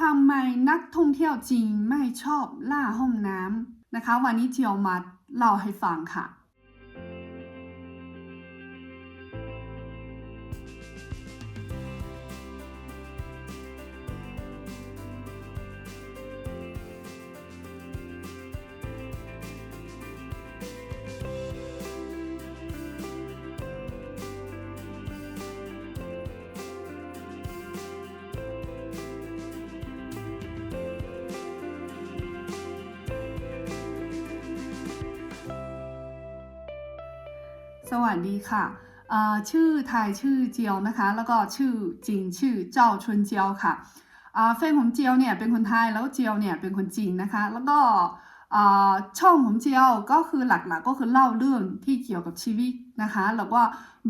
ทำไมนักท่องเที่ยวจีนไม่ชอบล่าห้องน้ำนะคะ วันนี้เจียวมาเล่าให้ฟังค่ะ สวัสดีค่ะ ชื่อไทยชื่อเจียวนะคะ แล้วก็ชื่อจริงชื่อเจ้าชุนเจียวค่ะแฟนของเจียวเนี่ยเป็นคนไทยแล้วเจียวเนี่ยเป็นคนจีนนะคะ แล้วก็ช่องของเจียวก็คือหลักๆก็คือเล่าเรื่องที่เกี่ยวกับชีวิตนะคะ แล้วก็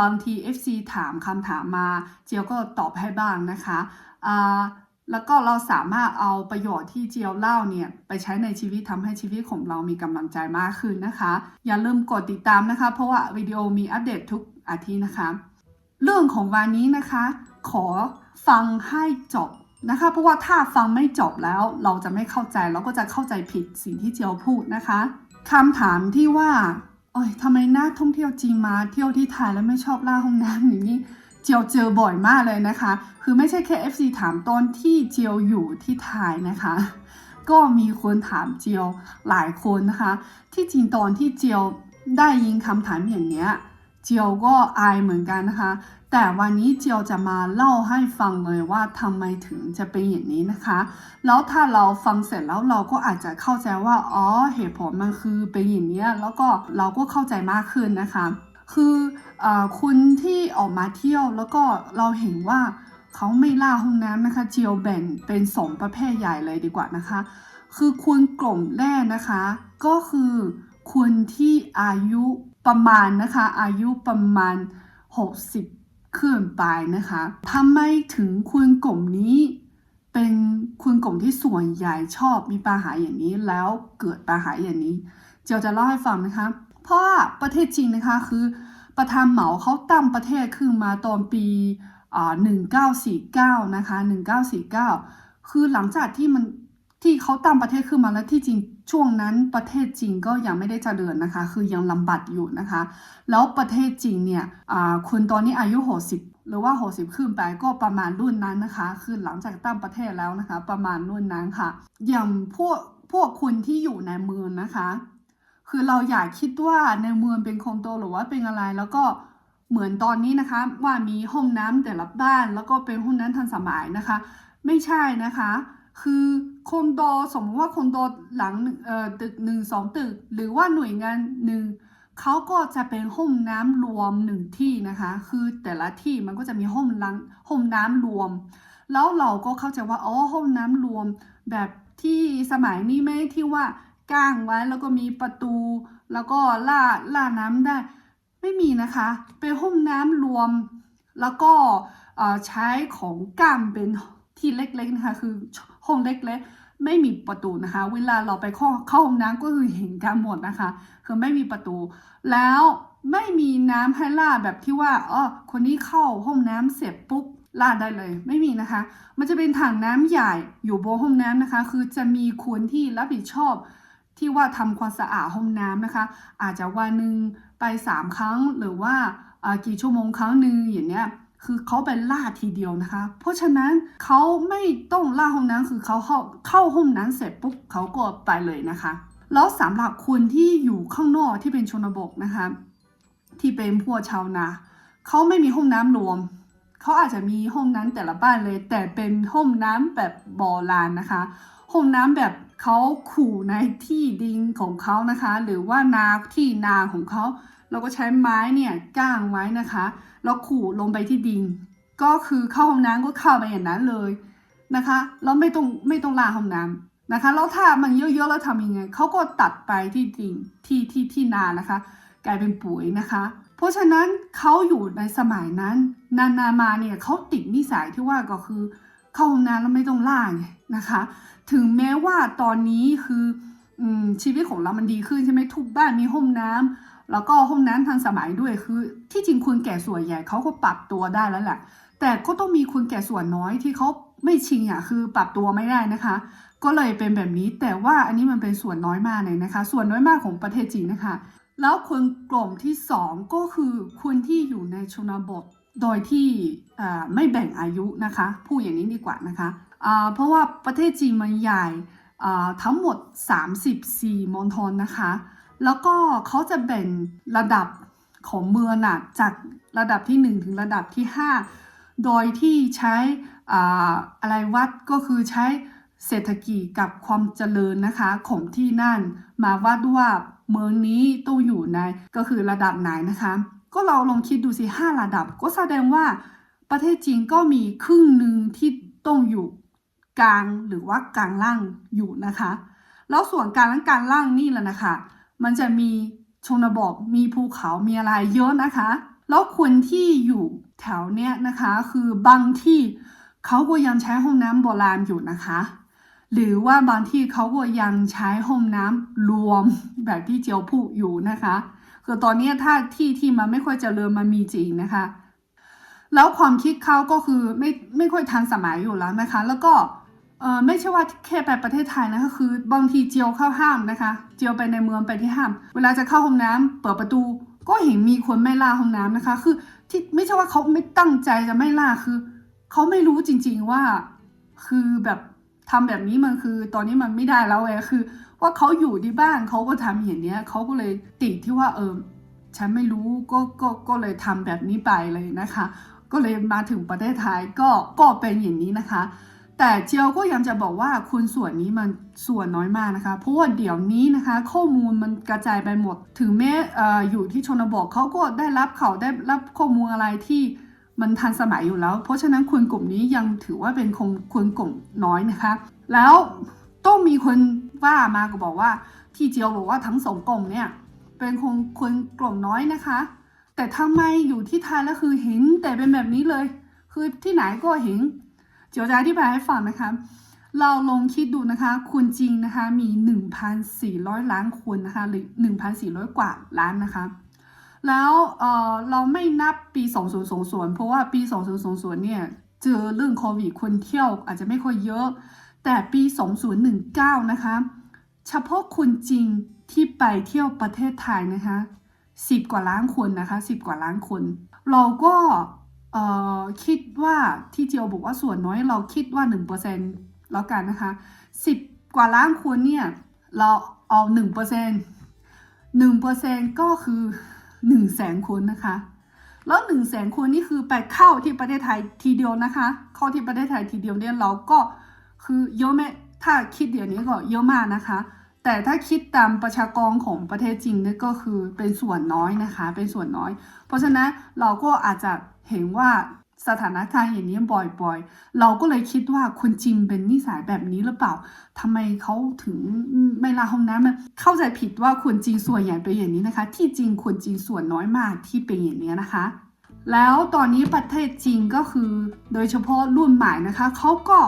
บางที FC ถามคำถามมาเจียวก็ตอบให้บ้างนะคะ แล้วก็เราสามารถเอาประโยชน์ที่เจียวเล่าเนี่ยไปใช้ในชีวิตทำให้ชีวิตของเรามีกำลังใจมากขึ้นนะคะ อย่าลืมกดติดตามนะคะ เพราะว่าวิดีโอมีอัปเดตทุกอาทิตย์นะคะ เรื่องของวันนี้นะคะ ขอฟังให้จบนะคะ เพราะว่าถ้าฟังไม่จบแล้วเราจะไม่เข้าใจเราก็จะเข้าใจผิดสิ่งที่เจียวพูดนะคะคำถามที่ว่าโอ้ยทำไมนักท่องเที่ยวจีนมาเที่ยวที่ไทยแล้วไม่ชอบล่าห้องน้ำอย่างนี้ เจียวเจอบ่อยมากเลยนะคะ คือไม่ใช่แค่ FC ถามตอนที่เจียวอยู่ที่ไทยนะคะ ก็มีคนถามเจียวหลายคนนะคะ ที่จริงตอนที่เจียวได้ยินคำถามอย่างเนี้ยเจียวก็อายเหมือนกันนะคะ แต่วันนี้เจียวจะมาเล่าให้ฟังเลยว่าทำไมถึงจะเป็นอย่างนี้นะคะ แล้วถ้าเราฟังเสร็จแล้วเราก็อาจจะเข้าใจว่า อ๋อ เหตุผลมันคือเป็นอย่างนี้แล้วก็เราก็เข้าใจมากขึ้นนะคะ คืออคุณที่ออกมาเที่ยวแล้วก็เราเห็นว่าเขาไม่ล่าห้องน้ำนะคะ เจียวแบ่งเป็นสองประเภทใหญ่เลยดีกว่านะคะ คือคุณกลุ่มแรกนะคะ ก็คือคุณที่อายุประมาณนะคะ อายุประมาณ 60 ขึ้นไปนะคะทำไมถึงคุณกลุ่มนี้เป็นคุณกลุ่มที่ส่วนใหญ่ชอบมีปัญหาอย่างนี้แล้วเกิดปัญหาอย่างนี้ เจียวจะเล่าให้ฟังนะคะ เพราะว่าประเทศจีนนะคะคือประธานเหมาเขาตั้งประเทศขึ้นมาตอนปีอ่า1949นะคะ1949 คือหลังจากที่มันที่เขาตั้งประเทศขึ้นมาแล้วที่จริงช่วงนั้นประเทศจีนก็ยังไม่ได้เจริญนะคะ คือยังลำบากอยู่นะคะ แล้วประเทศจีนเนี่ยคนตอนนี้อายุ 60 หรือว่า 60 ขึ้นไปก็ประมาณรุ่นนั้นนะคะ คือหลังจากตั้งประเทศแล้วนะคะ ประมาณรุ่นนั้นค่ะ อย่างพวกพวกคุณที่อยู่ในเมืองนะคะ คือเราอยากคิดว่าในเมืองเป็นคอนโดหรือว่าเป็นอะไร แล้วก็เหมือนตอนนี้นะคะ ว่ามีห้องน้ำแต่ละบ้าน แล้วก็เป็นห้องน้ำทันสมัยนะคะ ไม่ใช่นะคะ คือคอนโดสมมติว่าคอนโดหลังเอ่อตึกหนึ่งสองตึก หรือว่าหน่วยงานหนึ่งเขาก็จะเป็นห้องน้ำรวมหนึ่งที่นะคะ คือแต่ละที่มันก็จะมีห้องล้างห้องน้ำรวม แล้วเราก็เข้าใจว่าอ๋อห้องน้ำรวมแบบที่สมัยนี้ไหมที่ว่า ก้างไว้แล้วก็มีประตู แล้วก็ล่าล่าน้ำได้ ไม่มีนะคะ เป็นห้องน้ำรวม แล้วก็ใช้ของก้ามเป็นที่เล็กๆนะคะ คือห้องเล็กๆ ไม่มีประตูนะคะ เวลาเราไปเข้าเข้าห้องน้ำก็คือเห็นกันหมดนะคะ คือไม่มีประตู แล้วไม่มีน้ำให้ล่าแบบที่ว่าอ๋อคนนี้เข้าห้องน้ำเสร็จปุ๊บล่าได้เลยไม่มีนะคะ มันจะเป็นถังน้ำใหญ่อยู่บนห้องน้ำนะคะ คือจะมีคนที่รับผิดชอบ ที่ว่าทำความสะอาดห้องน้ำนะคะ อาจจะวันหนึ่งไปสามครั้งหรือว่ากี่ชั่วโมงครั้งหนึ่งอย่างเนี้ยคือเขาไปล่าทีเดียวนะคะ เพราะฉะนั้นเขาไม่ต้องล่าห้องน้ำคือเขาเข้าเข้าห้องน้ำเสร็จปุ๊บเขาก็ไปเลยนะคะ แล้วสำหรับคนที่อยู่ข้างนอกที่เป็นชนบทนะคะ ที่เป็นพวกชาวนาเขาไม่มีห้องน้ำรวมเขาอาจจะมีห้องน้ำแต่ละบ้านเลย แต่เป็นห้องน้ำแบบโบราณนะคะ ห้องน้ำแบบ เขาขู่ในที่ดินของเขานะคะ หรือว่านาที่นาของเขา เราก็ใช้ไม้เนี่ยก้างไว้นะคะ แล้วขู่ลงไปที่ดิน ก็คือเข้าห้องน้ำก็เข้าไปอย่างนั้นเลยนะคะแล้วไม่ต้องไม่ต้องลาห้องน้ำนะคะแล้วถ้ามันเยอะๆแล้วทำยังไงเขาก็ตัดไปที่ดินที่ที่ที่นานะคะ กลายเป็นปุ๋ยนะคะ เพราะฉะนั้นเขาอยู่ในสมัยนั้น นานๆมาเนี่ยเขาติดนิสัยที่ว่าก็คือ เข้าห้องน้ำแล้วไม่ต้องล่าไงนะคะ ถึงแม้ว่าตอนนี้คืออืมชีวิตของเรามันดีขึ้นใช่ไหมทุกบ้านมีห้องน้ำแล้วก็ห้องน้ำทันสมัยด้วยคือ ที่จริงคนแก่ส่วนใหญ่เขาก็ปรับตัวได้แล้วแหละแต่ก็ต้องมีคนแก่ส่วนน้อยที่เขาไม่ชิงอะคือปรับตัวไม่ได้นะคะ ก็เลยเป็นแบบนี้แต่ว่าอันนี้มันเป็นส่วนน้อยมากเลยนะคะ ส่วนน้อยมากของประเทศจีนนะคะ แล้วคนกลุ่มที่สองก็คือคนที่อยู่ในชนบท โดยที่ไม่แบ่งอายุนะคะพูดอย่างนี้ดีกว่านะคะเพราะว่าประเทศจีนมันใหญ่ทั้งหมด 34มณฑลนะคะ แล้วก็เขาจะแบ่งระดับของเมืองน่ะจากระดับที่ 1 ถึงระดับที่ 5 โดยที่ใช้อ่าอะไรวัดก็คือใช้เศรษฐกิจกับความเจริญนะคะของที่นั่น มาวัดว่าเมืองนี้ต้องอยู่ในก็คือระดับไหนนะคะ ก็เราลองคิดดูสิห้าระดับ ก็แสดงว่าประเทศจีนก็มีครึ่งหนึ่งที่ต้องอยู่กลางหรือว่ากลางล่างอยู่นะคะ แล้วส่วนกลางและกลางล่างนี่แหละนะคะ มันจะมีชนบทมีภูเขามีอะไรเยอะนะคะ แล้วคนที่อยู่แถวเนี้ยนะคะ คือบางที่เขาก็ยังใช้ห้องน้ำโบราณอยู่นะคะ หรือว่าบางที่เขาก็ยังใช้ห้องน้ำรวมแบบที่เจียวพูดอยู่นะคะ คือตอนนี้ถ้าที่ที่มันไม่ค่อยเจริญมันมีจริงนะคะ แล้วความคิดเขาก็คือไม่ไม่ค่อยทันสมัยอยู่แล้วนะคะ แล้วก็เออไม่ใช่ว่าแค่ไปประเทศไทยนะคะคือบางทีเจียวเข้าห้ามนะคะ เจียวไปในเมืองไปที่ห้าม เวลาจะเข้าห้องน้ำเปิดประตู ก็เห็นมีคนไม่ล่าห้องน้ำนะคะ คือที่ไม่ใช่ว่าเขาไม่ตั้งใจจะไม่ล่าคือเขาไม่รู้จริง ๆว่า คือแบบทำแบบนี้มันคือ ตอนนี้มันไม่ได้แล้วไงคือ ว่าเขาอยู่ที่บ้านเขาก็ทำอย่างเนี้ยเขาก็เลยติดที่ว่าเออฉันไม่รู้ก็ก็ก็เลยทำแบบนี้ไปเลยนะคะ ก็เลยมาถึงประเทศไทยก็ก็เป็นอย่างนี้นะคะ แต่เจียวก็ยังจะบอกว่าคุณส่วนนี้มันส่วนน้อยมากนะคะ เพราะว่าเดี๋ยวนี้นะคะ ข้อมูลมันกระจายไปหมด ถึงแม้อ่ออยู่ที่ชนบทเขาก็ได้รับเขาได้รับข้อมูลอะไรที่มันทันสมัยอยู่แล้ว เพราะฉะนั้นคนกลุ่มนี้ยังถือว่าเป็นคนคนกลุ่มน้อยนะคะ แล้วต้องมีคน ว่ามาก็บอกว่าที่เจียวบอกว่าทั้งสองกลุ่มเนี่ย เป็นคนคนกลุ่มน้อยนะคะ แต่ทำไมอยู่ที่ไทยแล้วคือเห็นแต่เป็นแบบนี้เลย คือที่ไหนก็เห็น เจียวจะอธิบายให้ฟังนะคะ เราลองคิดดูนะคะคนจริงนะคะมี 1,400 ล้านคนนะคะหรือ 1,400 กว่าล้านนะคะแล้วเเราไม่นับปี 2020 เพราะว่าปี 2020 เนี่ย เจอเรื่องโควิดคนเที่ยวอาจจะไม่ค่อยเยอะ แต่ปี 2019 นะคะ เฉพาะคนจริงที่ไปเที่ยวประเทศไทยนะคะ10 กว่าล้านคนนะคะ10 กว่าล้านคน เราก็คิดว่าที่เจียวบอกว่าส่วนน้อยเราคิดว่า 1%แล้วกันนะคะ 10 กว่าล้านคนเนี่ย เราเอา 1% 1%ก็คือ1แสนคนนะคะ แล้ว1แสนคนนี่คือไปเข้าที่ประเทศไทยทีเดียวนะคะ เข้าที่ประเทศไทยทีเดียวเนี่ยเราก็ คือเยอะไหมถ้าคิดเดี๋ยวนี้ก็เยอะมากนะคะ แต่ถ้าคิดตามประชากรของประเทศจริงนี่ก็คือเป็นส่วนน้อยนะคะ เป็นส่วนน้อย เพราะฉะนั้นเราก็อาจจะเห็นว่าสถานการณ์อย่างนี้บ่อยๆ เราก็เลยคิดว่าคนจีนเป็นนิสัยแบบนี้หรือเปล่าทำไมเขาถึงไม่ลาห้องน้ำมันเข้าใจผิดว่าคนจีนส่วนใหญ่เป็นอย่างนี้นะคะ ที่จริงคนจีนส่วนน้อยมากที่เป็นอย่างนี้นะคะ แล้วตอนนี้ประเทศจีนก็คือ โดยเฉพาะรุ่นใหม่นะคะเขาก็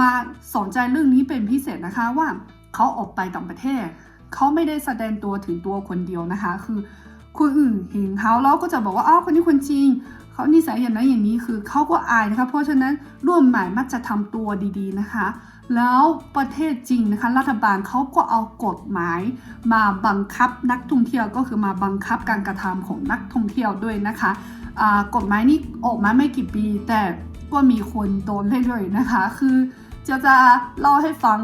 มาสนใจเรื่องนี้เป็นพิเศษนะคะว่าเขาออกไปต่างประเทศ เขาไม่ได้แสดงตัวถึงตัวคนเดียวนะคะ คือคนอื่นเห็นเขาแล้วก็จะบอกว่าอ้าวคนนี้คนจริงเขานิสัยอย่างนั้นอย่างนี้คือเขาก็อายนะคะ เพราะฉะนั้นรุ่นใหม่มักจะทำตัวดีๆนะคะ แล้วประเทศจริงนะคะ รัฐบาลเขาก็เอากฎหมายมาบังคับนักท่องเที่ยวก็คือมาบังคับการกระทำของนักท่องเที่ยวด้วยนะคะกฎหมายนี้ออกมาไม่กี่ปี แต่ก็มีคนโดนเรื่อยๆนะคะ คือ จะจะเล่าให้ฟัง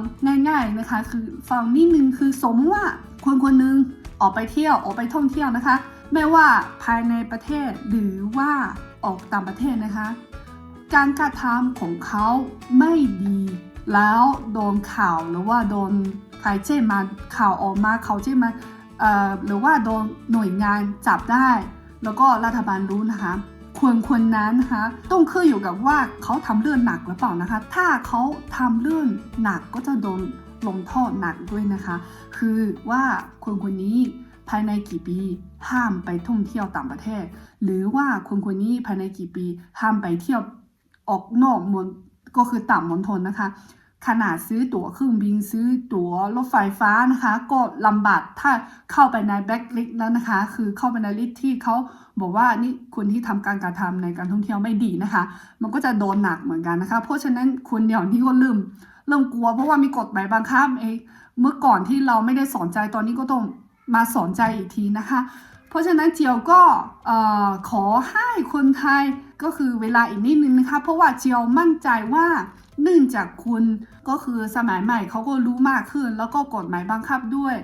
ง่าย ๆนะคะ คือฟังนิดนึงคือสมมติว่าคนคนหนึงออกไปเที่ยวออกไปท่องเที่ยวนะคะ ไม่ว่าภายในประเทศหรือว่าออกต่างประเทศนะคะ การกระทำของเขาไม่ดี แล้วโดนข่าวหรือว่าโดนใครแจ้มาข่าวออกมาเขาแจ้มาเอ่อหรือว่าโดนหน่วยงานจับได้ แล้วก็รัฐบาลรู้นะคะ ควรควรนั้นนะคะต้องขึ้นอยู่กับว่าเขาทำเรื่องหนักหรือเปล่านะคะ ถ้าเขาทำเรื่องหนักก็จะโดนลงโทษหนักด้วยนะคะ คือว่าคนคนนี้ภายในกี่ปีห้ามไปท่องเที่ยวต่างประเทศ หรือว่าคนคนนี้ภายในกี่ปีห้ามไปเที่ยวออกนอกมณก็คือต่ำมณฑลนะคะ ขนาดซื้อตั๋วเครื่องบินซื้อตั๋วรถไฟฟ้านะคะ ก็ลำบากถ้าเข้าไปในแบ็คลิสต์แล้วนะคะ คือเข้าไปในลิสต์ที่เขา บอกว่านี่คุณที่ทำการกระทำในการท่องเที่ยวไม่ดีนะคะ มันก็จะโดนหนักเหมือนกันนะคะ เพราะฉะนั้นคุณเดี๋ยวนี้ก็เริ่มเริ่มกลัว เพราะว่ามีกฎหมายบังคับเองเมื่อก่อนที่เราไม่ได้สอนใจตอนนี้ก็ต้องมาสอนใจอีกทีนะคะ เพราะฉะนั้นเจียวก็ขอให้คนไทยก็คือเวลาอีกนิดนึงนะคะ เพราะว่าเจียวมั่นใจว่าเนื่องจากคุณก็คือสมัยใหม่เขาก็รู้มากขึ้น แล้วก็กฎหมายบังคับด้วย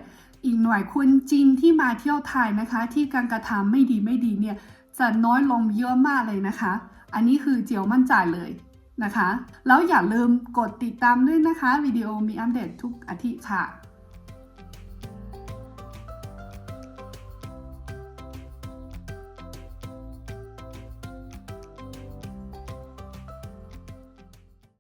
อีกหน่วยคนจีนที่มาเที่ยวไทยนะคะ ที่การกระทำไม่ดีไม่ดีเนี่ยจะน้อยลงเยอะมากเลยนะคะ อันนี้คือเจียวมั่นใจเลยนะคะ แล้วอย่าลืมกดติดตามด้วยนะคะ วิดีโอมีอัปเดตทุกอาทิตย์ค่ะ